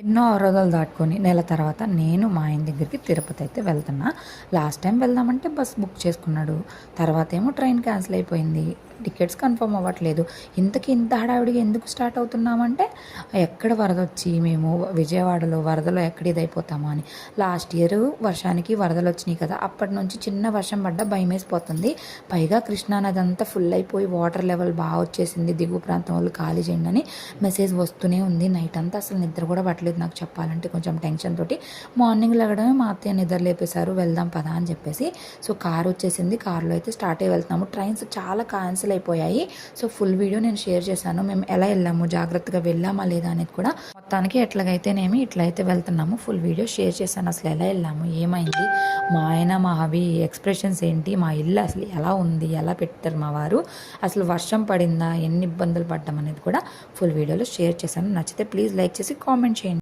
ఎన్నో అవరోధాలు దాటుకొని నెల తర్వాత నేను మా ఆయన దగ్గరికి తిరుపతి అయితే వెళ్తున్నా. లాస్ట్ టైం వెళ్దామంటే బస్ బుక్ చేసుకున్నాడు. తర్వాత ఏమో ట్రైన్ క్యాన్సిల్ అయిపోయింది. టికెట్స్ కన్ఫర్మ్ అవ్వట్లేదు. ఇంతకీ ఇంత హడావిడిగా ఎందుకు స్టార్ట్ అవుతున్నామంటే ఎక్కడ వరద వచ్చి మేము విజయవాడలో వరదలో ఎక్కడ ఇదైపోతామా అని. లాస్ట్ ఇయర్ వర్షానికి వరదలు వచ్చినాయి కదా అప్పటి నుంచి చిన్న వర్షం పడ్డ భయం వేసిపోతుంది పైగా కృష్ణానది అంతా ఫుల్ అయిపోయి వాటర్ లెవెల్ బాగా వచ్చేసింది. దిగువ ప్రాంతం వాళ్ళు ఖాళీ చేయండి అని మెసేజ్ వస్తూనే ఉంది. నైట్ అంతా అసలు నిద్ర కూడా పట్టలేదు నాకు చెప్పాలంటే కొంచెం టెన్షన్ తోటి. మార్నింగ్ లెగడమే మా అత్తయ్య నిద్ర లేపేశారు వెళ్దాం పదా అని చెప్పేసి. సో కారు వచ్చేసింది. కారులో అయితే స్టార్ట్ అయ్యి వెళ్తున్నాము. ట్రైన్స్ చాలా క్యాన్సిల్ అయిపోయాయి సో ఫుల్ వీడియో నేను షేర్ చేశాను. మేము ఎలా వెళ్ళాము జాగ్రత్తగా వెళ్ళామా లేదా అనేది కూడా మొత్తానికి ఎట్లాగైతేనేమి ఇట్లయితే వెళ్తున్నాము. ఫుల్ వీడియో షేర్ చేశాను. అసలు ఎలా వెళ్ళాము ఏమైంది మా ఆయన మా అవి ఎక్స్ప్రెషన్స్ ఏంటి మా ఇల్లు అసలు ఎలా ఉంది ఎలా పెట్టారు మా వారు అసలు వర్షం పడిందా ఎన్ని ఇబ్బందులు పడ్డాం అనేది కూడా ఫుల్ వీడియోలో షేర్ చేశాను. నచ్చితే ప్లీజ్ లైక్ చేసి కామెంట్ చేయండి.